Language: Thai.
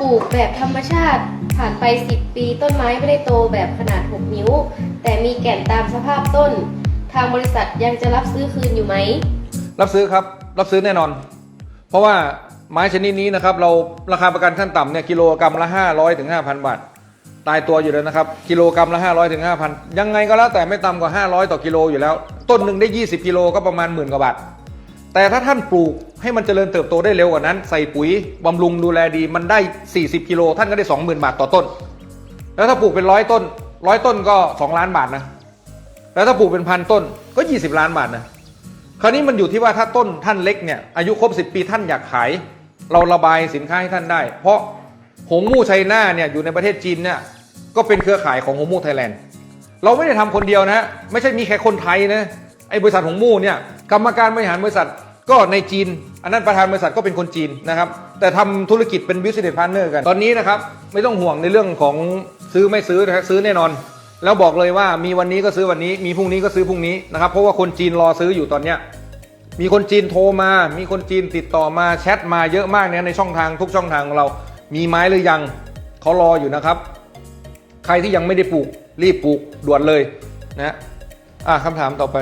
ปลูกแบบธรรมชาติผ่านไป 10 ปีต้นไม้ไม่ได้โตแบบขนาด 6 นิ้ว แต่มีแก่นตามสภาพต้น ทางบริษัทยังจะรับซื้อคืนอยู่ไหม รับซื้อครับ รับซื้อแน่นอน เพราะว่าไม้ชนิดนี้นะครับ เราราคาประกันขั้นต่ำเนี่ยกิโลกรรัมละ 500ถึง5,000 บาท ตายตัวอยู่แล้วนะครับ กิโลกรรัมละ 500ถึง5,000 ยังไงก็แล้วแต่ไม่ต่ำกว่า 500 ต่อกิโลอยู่แล้ว ต้นหนึ่งได้ 20 กิโลก็ประมาณหมื่นกว่าบาทแต่ถ้าท่านปลูก ให้มันเจริญเติบโตได้เร็วกว่านั้น ใส่ปุ๋ยบำรุงดูแลดีมันได้ 40 กิโล ท่านก็ได้ 20,000 บาทต่อต้น แล้วถ้าปลูกเป็นร้อยต้นร้อยต้นก็ 2 ล้านบาทนะ แล้วถ้าปลูกเป็นพันต้นก็ 20 ล้านบาทนะ คราวนี้มันอยู่ที่ว่าถ้าต้นท่านเล็กเนี่ยอายุครบ 10 ปีท่านอยากขาย เราระบายสินค้าให้ท่านได้ เพราะหงมู่ไชน่าเนี่ยอยู่ในประเทศจีนเนี่ยก็เป็นเครือข่ายของหงมู่ไทยแลนด์เราไม่ได้ทำคนเดียวนะไม่ใช่มีแค่คนไทยนะไอ้บริษัทหงมู่เนี่ยกรรมการบริหารบริษัท ก็ในจีน อันนั้นประธานบริษัทก็เป็นคนจีนนะครับ แต่ทำธุรกิจเป็น business partner กัน ตอนนี้นะครับ ไม่ต้องห่วงในเรื่องของซื้อไม่ซื้อนะซื้อแน่นอน แล้วบอกเลยว่ามีวันนี้ก็ซื้อวันนี้ มีพรุ่งนี้ก็ซื้อพรุ่งนี้นะครับ เพราะว่าคนจีนรอซื้ออยู่ตอนเนี้ยมีคนจีนโทรมา มีคนจีนติดต่อมาแชทมาเยอะมากเนี่ยในช่องทางทุกช่องทางของเรา มีไม้หรือยังเขารออยู่นะครับ ใครที่ยังไม่ได้ปลูกรีบปลูกด่วนเลยนะอะคำถามต่อไป